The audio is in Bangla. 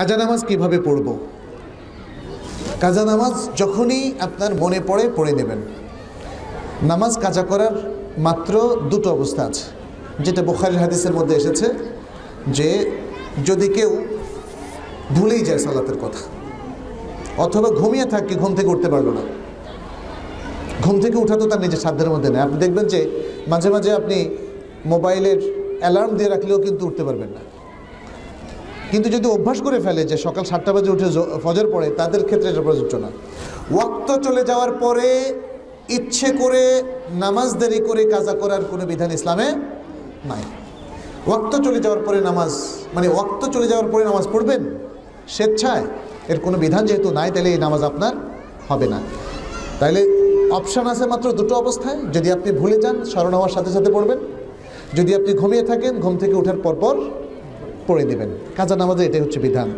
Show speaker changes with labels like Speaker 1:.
Speaker 1: কাজা নামাজ কীভাবে পড়ব? কাজা নামাজ যখনই আপনার মনে পড়ে পড়ে নেবেন। নামাজ কাজা করার মাত্র দুটো অবস্থা আছে। যেটা বুখারি হাদিসের মধ্যে এসেছে যে যদি কেউ ভুলেই যায় সালাতের কথা, অথবা ঘুমিয়ে থাকে, ঘুম থেকে উঠতে পারল না। ঘুম থেকে উঠা তো তার নিজের সাধ্যের মধ্যে নেই। আপনি দেখবেন যে মাঝে মাঝে আপনি মোবাইলের অ্যালার্ম দিয়ে রাখলেও কিন্তু উঠতে পারবেন না। কিন্তু যদি অভ্যাস করে ফেলে যে সকাল সাতটা বাজে উঠে ফজর পড়ে, তাদের ক্ষেত্রে এটা প্রযোজ্য না। ওয়াক্ত চলে যাওয়ার পরে ইচ্ছে করে নামাজ দেরি করে কাজা করার কোনো বিধান ইসলামে নাই। ওয়াক্ত চলে যাওয়ার পরে নামাজ মানে ওয়াক্ত চলে যাওয়ার পরে নামাজ পড়বেন, স্বেচ্ছায়। এর কোনো বিধান যেহেতু নাই, তাহলে এই নামাজ আপনার হবে না। তাইলে অপশান আছে মাত্র দুটো অবস্থায়। যদি আপনি ভুলে যান, স্মরণ হওয়ার সাথে সাথে পড়বেন। যদি আপনি ঘুমিয়ে থাকেন, ঘুম থেকে ওঠার পরপর পড়ে দেবেন। কাজা নামাজে এটাই হচ্ছে বিধান।